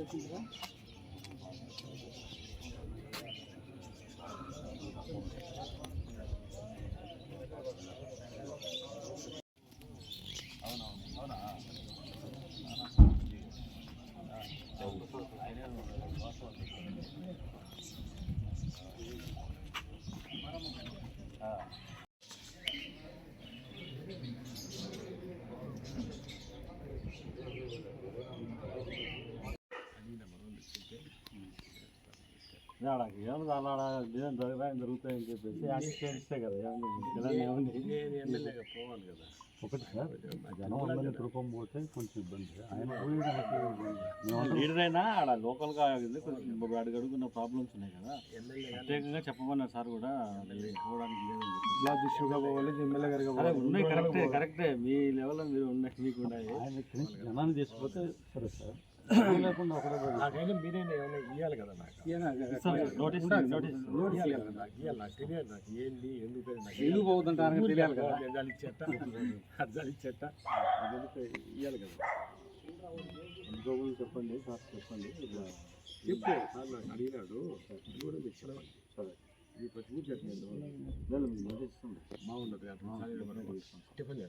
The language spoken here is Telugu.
Uh. అలా నిజం జరగడం జరుగుతాయని చెప్పేసి అన్ని చేస్తే కదా ఎమ్మెల్యేగా పోవాలి కదా. ఒకటి సార్ జనం అందరినీ తిరుపతి పోతే కొంచెం ఇబ్బంది. ఆయన పోయేదానికి లీడర్ అయినా ఆడ లోకల్గా కొంచెం అడుగు అడుగున్న ప్రాబ్లమ్స్ ఉన్నాయి కదా. ప్రత్యేకంగా చెప్పమన్నారు సార్ కూడా పోవడానికి లేదని ఉన్నాయి కరెక్టే కరెక్టే. మీ లెవెల్లో మీరు ఉన్నాయి మీకు ఉన్నాయి ఆయన జనాన్ని తీసుకుపోతే సరే సార్. మీరైనా ఏమైనా ఇవ్వాలి కదా నాకు. నోటీస్ నోటీస్ ఇవ్వాలి కదా నాకు ఇవ్వాలి నాకు తెలియదు నాకు ఏంది ఎందుకు ఎందుకు పోతుంటారని తెలియాలి కదా. అద్దాలు ఇచ్చేట అద్దాలు ఇచ్చేట అదైతే ఇవ్వాలి కదా. ఇంకో చెప్పండి సార్ చెప్పండి. చెప్పు. సార్ నాకు అడిగినాడు. కూడా మీకు చెప్పండి. సరే బాగుండదు టిఫిన్